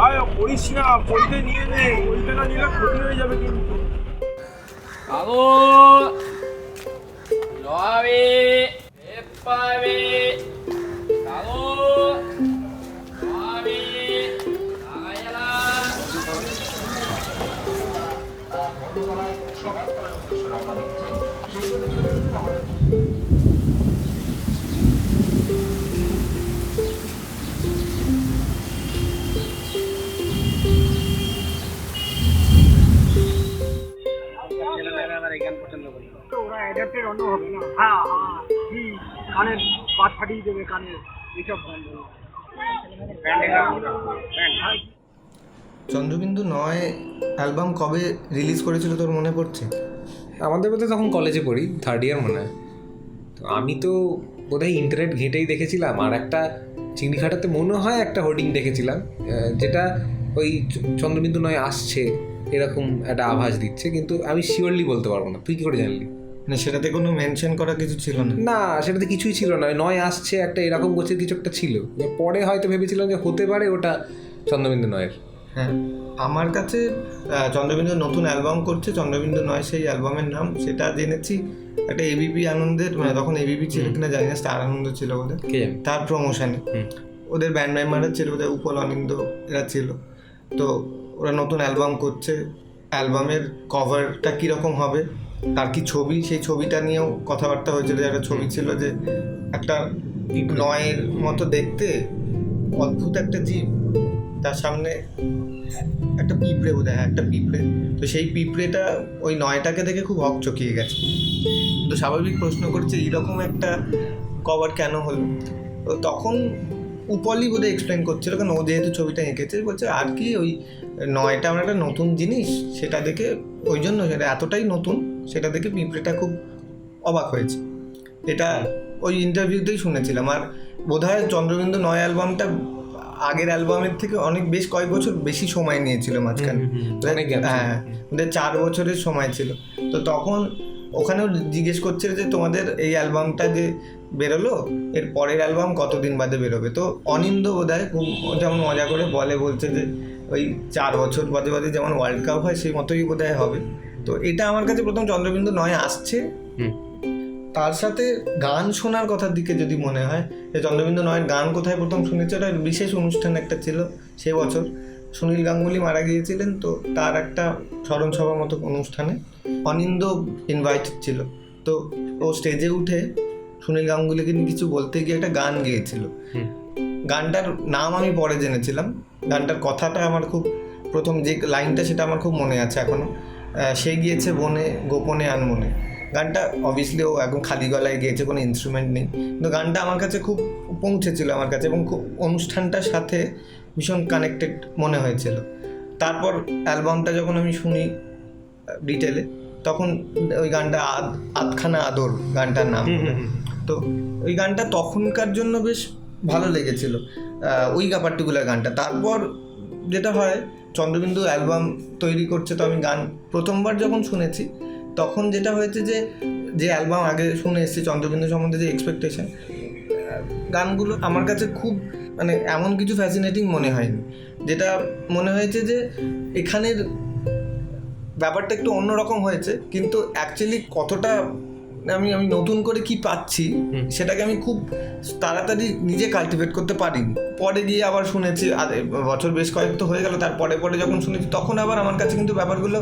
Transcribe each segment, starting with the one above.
ভাই পড়িস না পড়তে নিয়ে নে পড়তে না নিলে ক্ষতি হয়ে যাবে কিন্তু কাকু জয়াবি এপ্পাবি কানের পাট ফাটিয়ে দেবে কানের এইসব চন্দ্রবিন্দু নয় অ্যালবাম কবে রিলিজ করেছিল তোর মনে পড়ছে? আমাদের বোধহয় তখন কলেজে পড়ি থার্ড ইয়ার মনে হয়। তো আমি তো বোধহয় ইন্টারনেট ঘেঁটেই দেখেছিলাম আর একটা চিংড়িঘাটাতে মনে হয় একটা হোর্ডিং দেখেছিলাম যেটা ওই চন্দ্রবিন্দু নয় আসছে এরকম একটা আভাস দিচ্ছে কিন্তু আমি শিওরলি বলতে পারব না। তুই কী করে জানলি? মানে সেটাতে কোনো মেনশন করা কিছু ছিল না? না সেটাতে কিছুই ছিল না। নয় আসছে একটা এরকম গোছের কিছু একটা ছিল। পরে হয়তো ভেবেছিলাম যে হতে পারে ওটা চন্দ্রবিন্দু নয়ের। হ্যাঁ আমার কাছে চন্দ্রবিন্দু নতুন অ্যালবাম করছে। চন্দ্রবিন্দু নয় সেই অ্যালবামের নাম। সেটা জেনেছি। একটা এবিপি আনন্দের মানে তখন এবিপি ছিল কিনা জানি না স্টার আনন্দ ছিল বলে তার প্রমোশনে ওদের ব্যান্ড মেম্বাররা ছিল ওদের উপল অনিন্দ এরা ছিল। তো ওরা নতুন অ্যালবাম করছে। অ্যালবামের কভারটা কীরকম হবে? তার কি ছবি? সেই ছবিটা নিয়েও কথাবার্তা হয়েছিল। যে একটা ছবি ছিল যে একটা নয়ের মতো দেখতে অদ্ভুত একটা জীব। তার সামনে একটা পিঁপড়ে বোধ হয় একটা পিঁপড়ে। তো সেই পিঁপড়েটা ওই নয়টাকে দেখে খুব হকচকিয়ে গেছে। তো স্বাভাবিক প্রশ্ন করছে এইরকম একটা কভার কেন হলো? তো তখন উপলি বোধ এক্সপ্লেন করছিল কারণ ও যেহেতু ছবিটা এঁকেছে বলছে আর কি ওই নয়টা আমার একটা নতুন জিনিস সেটা দেখে ওই জন্য সেটা এতটাই নতুন সেটা দেখে পিঁপড়েটা খুব অবাক হয়েছে। এটা ওই ইন্টারভিউতেই শুনেছিলাম। আর বোধহয় চন্দ্রবিন্দু নয় অ্যালবামটা আগের অ্যালবামের থেকে অনেক বেশ কয়েক বছর বেশি সময় নিয়েছিল মাঝখানে। ছিল। হ্যাঁ ওদের চার বছরের সময় ছিল। তো তখন ওখানেও জিজ্ঞেস করছিল যে তোমাদের এই অ্যালবামটা যে বেরোলো এর পরের অ্যালবাম কতদিন বাদে বেরোবে? তো অনিন্দ বোধহয় খুব যেমন মজা করে বলে বলছে যে ওই চার বছর বাদে বাদে যেমন ওয়ার্ল্ড কাপ হয় সেই মতোই বোধহয় হবে। তো এটা আমার কাছে প্রথম চন্দ্রবিন্দু নয় আসছে। হুম। তার সাথে গান শোনার কথার দিকে যদি মনে হয় যে চন্দ্রবিন্দু নয়ের গান কোথায় প্রথম শুনেছে ওটা বিশেষ অনুষ্ঠান একটা ছিল সে বছর। সুনীল গাঙ্গুলি মারা গিয়েছিলেন তো তার একটা স্মরণ সভা মতো অনুষ্ঠানে অনিন্দ ইনভাইটেড ছিল। তো ও স্টেজে উঠে সুনীল গাঙ্গুলিকে নিয়ে কিছু বলতে গিয়ে একটা গান গেয়েছিল। গানটার নাম আমি পরে জেনেছিলাম। গানটার কথাটা আমার খুব প্রথম যে লাইনটা সেটা আমার খুব মনে আছে এখনও। আহ, সে গিয়েছে বনে গোপনে আনমনে। গানটা অবভিয়াসলি ও একদম খালি গলায় গিয়েছে কোনো ইনস্ট্রুমেন্ট নেই। কিন্তু গানটা আমার কাছে খুব পৌঁছেছিল আমার কাছে এবং খুব অনুষ্ঠানটার সাথে ভীষণ কানেক্টেড মনে হয়েছিল। তারপর অ্যালবামটা যখন আমি শুনি ডিটেলে তখন ওই গানটা আদ আধখানা আদর গানটার নাম। তো ওই গানটা তখনকার জন্য বেশ ভালো লেগেছিল ওই পার্টিকুলার গানটা। তারপর যেটা হয় চন্দ্রবিন্দু অ্যালবাম তৈরি করছে তো আমি গান প্রথমবার যখন শুনেছি, তখন যেটা হয়েছে যে যে অ্যালবাম আগে শুনে এসেছি চন্দ্রবিন্দু সম্বন্ধে যে এক্সপেকটেশন গানগুলো আমার কাছে খুব মানে এমন কিছু ফ্যাসিনেটিং মনে হয়নি। যেটা মনে হয়েছে যে, এখানের ব্যাপারটা একটু অন্যরকম হয়েছে, কিন্তু অ্যাকচুয়ালি কতটা আমি আমি নতুন করে কি পাচ্ছি সেটাকে আমি খুব তাড়াতাড়ি নিজে কাল্টিভেট করতে পারিনি। পরে গিয়ে আবার শুনেছি আর বছর বেশ কয়েক তো হয়ে গেল তার পরে পরে যখন শুনেছি তখন আবার আমার কাছে কিন্তু ব্যাপারগুলো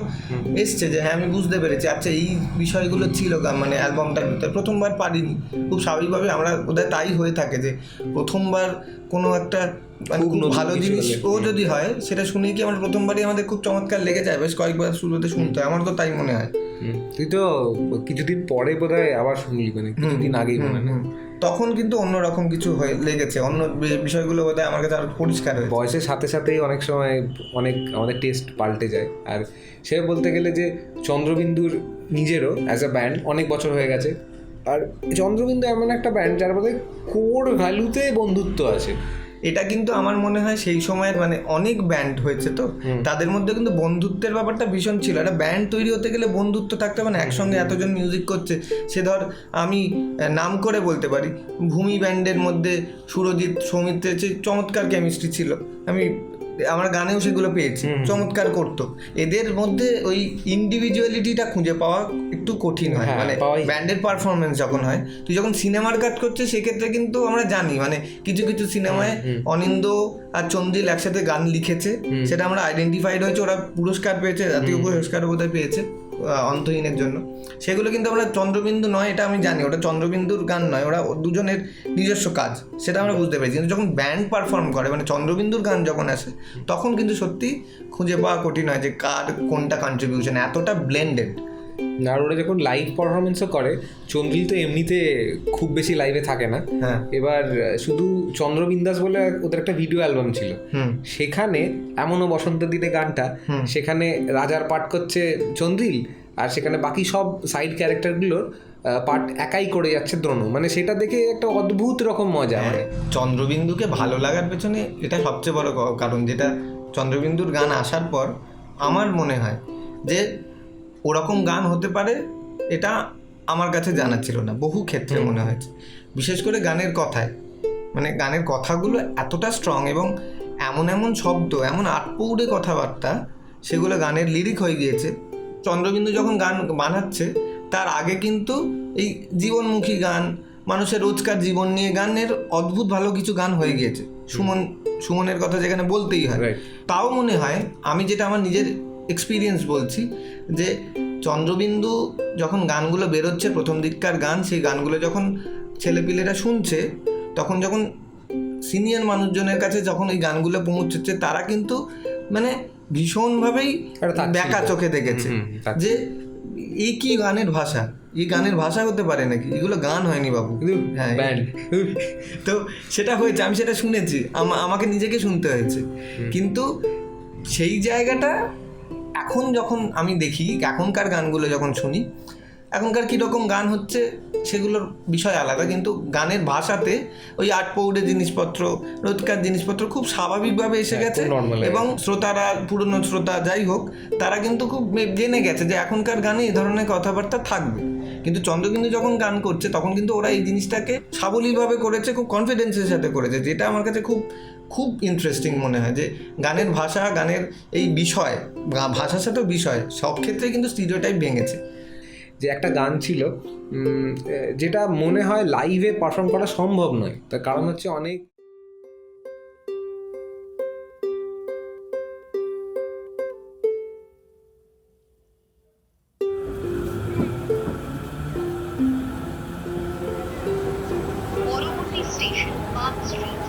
এসছে যে হ্যাঁ আমি বুঝতে পেরেছি। আচ্ছা এই বিষয়গুলো ছিল মানে অ্যালবামটার ভিতরে। প্রথমবার পারিনি। খুব স্বাভাবিকভাবে আমরা ওদের তাই হয়ে থাকে যে প্রথমবার কোনো একটা খুব খুব ভালো জিনিস ও যদি হয় সেটা শুনেই কি আমার প্রথমবারই আমাদের খুব চমৎকার লেগে যায় বেশ কয়েকবার শুরুতে শুনতে হয় আমার তো তাই মনে হয়। তুই তো কিছুদিন পরে বোধ হয় আবার শুনলি মানে কিছুদিন আগেই মনে হয় তখন কিন্তু অন্যরকম কিছু হয়ে লেগেছে। অন্য বিষয়গুলো বোধহয় আমার কাছে আরও পরিষ্কার হয়েছে। বয়সের সাথে সাথেই অনেক সময় অনেক আমাদের টেস্ট পাল্টে যায়। আর সে বলতে গেলে যে চন্দ্রবিন্দুর নিজেরও অ্যাজ আ ব্যান্ড অনেক বছর হয়ে গেছে। আর চন্দ্রবিন্দু এমন একটা ব্যান্ড যার মধ্যে কোর ভ্যালুতে বন্ধুত্ব আছে। এটা কিন্তু আমার মনে হয় সেই সময়ের মানে অনেক ব্যান্ড হয়েছে তো। তাদের মধ্যে কিন্তু বন্ধুত্বের ব্যাপারটা ভীষণ ছিল। একটা ব্যান্ড তৈরি হতে গেলে বন্ধুত্ব থাকতে হবে না একসঙ্গে এতজন মিউজিক করছে। সে ধর আমি নাম করে বলতে পারি। ভূমি ব্যান্ডের মধ্যে সুরজিৎ সৌমিত্রের যে চমৎকার কেমিস্ট্রি ছিল। আমি আমরা গানেও সেগুলো পেয়েছি চমৎকার করতো। এদের মধ্যে ওই ইন্ডিভিজুয়ালিটিটা খুঁজে পাওয়া একটু কঠিন হয় হ্যাঁ, মানে ব্যান্ডের পারফরমেন্স যখন হয় তুই যখন সিনেমার কাজ করছিস সেক্ষেত্রে কিন্তু আমরা জানি মানে কিছু কিছু সিনেমায় অনিন্দ আর চন্দ্রিল একসাথে গান লিখেছে সেটা আমরা আইডেন্টিফাইড হয়েছে ওরা পুরস্কার পেয়েছে জাতীয় পুরস্কার বোধহয় পেয়েছে। অন্তহীনের জন্য। সেগুলো কিন্তু আমরা চন্দ্রবিন্দু নয়, এটা আমি জানি। ওটা চন্দ্রবিন্দুর গান নয়, ওরা দুজনের নিজস্ব কাজ, সেটা আমরা বুঝতে পেরেছি। কিন্তু যখন ব্যান্ড পারফর্ম করে মানে চন্দ্রবিন্দুর গান যখন আসে, তখন কিন্তু সত্যি খুঁজে পাওয়া কঠিন হয় যে কার কোনটা কন্ট্রিবিউশন এতটা ব্লেন্ডেড আর ওরা যখন লাইভ পারফরমেন্সও করে চন্দ্রিল তো এমনিতে খুব বেশি লাইভে থাকে না। হ্যাঁ। এবার শুধু চন্দ্রবিন্দাস বলে ওদের একটা ভিডিও অ্যালবাম ছিল। হুম। সেখানে এমনও বসন্ত দিনে গানটা সেখানে রাজার পাঠ করছে চন্দ্রিল আর সেখানে বাকি সব সাইড ক্যারেক্টারগুলোর পার্ট একাই করে যাচ্ছে দ্রোণ। মানে সেটা দেখে একটা অদ্ভুত রকম মজা মানে। চন্দ্রবিন্দুকে ভালো লাগার পেছনে এটা সবচেয়ে বড় কারণ যেটা চন্দ্রবিন্দুর গান আসার পর আমার মনে হয় যে ওরকম গান হতে পারে এটা আমার কাছে জানা ছিল না বহু ক্ষেত্রে মনে হয়েছে। বিশেষ করে গানের কথায়। মানে গানের কথাগুলো এতটা স্ট্রং এবং এমন এমন শব্দ এমন আটপৌড়ে কথাবার্তা সেগুলো গানের লিরিক হয়ে গিয়েছে। চন্দ্রবিন্দু যখন গান বানাচ্ছে তার আগে কিন্তু এই জীবনমুখী গান মানুষের রোজকার জীবন নিয়ে গানের অদ্ভুত ভালো কিছু গান হয়ে গিয়েছে। সুমন সুমনের কথা যেখানে বলতেই হয়। তাও মনে হয় আমি যেটা আমার নিজের এক্সপিরিয়েন্স বলছি যে চন্দ্রবিন্দু যখন গানগুলো বেরোচ্ছে প্রথম দিককার গান সেই গানগুলো যখন ছেলেপিলেরা শুনছে তখন যখন সিনিয়র মানুষজনের কাছে যখন এই গানগুলো পৌঁছচ্ছে তারা কিন্তু মানে ভীষণভাবেই। ব্যাকা চোখে দেখেছে। যে এই কি গানের ভাষা? এই গানের ভাষা হতে পারে নাকি? এগুলো গান হয়নি বাবু। হ্যাঁ তো সেটা হয়েছে আমি সেটা শুনেছি আমা- আমাকে নিজেকে শুনতে হয়েছে। কিন্তু সেই জায়গাটা এখন যখন আমি দেখি এখনকার গানগুলো যখন শুনি এখনকার কীরকম গান হচ্ছে সেগুলোর বিষয় আলাদা কিন্তু গানের ভাষাতে ওই আট পৌড়ে জিনিসপত্র রোজকার জিনিসপত্র খুব স্বাভাবিকভাবে এসে হ্যাঁ, গেছে এবং শ্রোতারা পুরনো শ্রোতা যাই হোক তারা কিন্তু খুব জেনে গেছে যে এখনকার গানে এই ধরনের কথাবার্তা থাকবে। কিন্তু চন্দ্রবিন্দু যখন গান করছে তখন কিন্তু ওরা এই জিনিসটাকে সাবলীলভাবে করেছে খুব কনফিডেন্সের সাথে করেছে যেটা আমার কাছে খুব খুব ইন্টারেস্টিং মনে হয় যে গানের ভাষা গানের এই বিষয় ভাষার সাথেও বিষয় সব ক্ষেত্রে কিন্তু স্টিরিওটাইপ ভেঙেছে। যে একটা গান ছিল যেটা মনে হয় লাইভে পারফর্ম করা সম্ভব নয়। তার কারণ হচ্ছে অনেক পরবর্তী স্টেশন পার্ক স্ট্রিট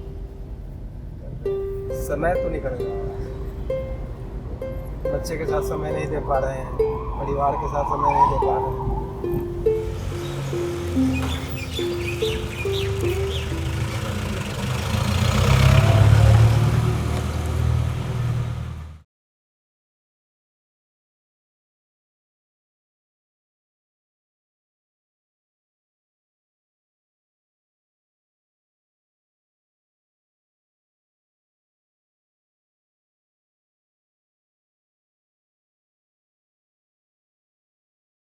समय तो निकल गया बच्चे के साथ समय नहीं दे पा रहे हैं, परिवार के साथ समय नहीं दे पा रहे हैं।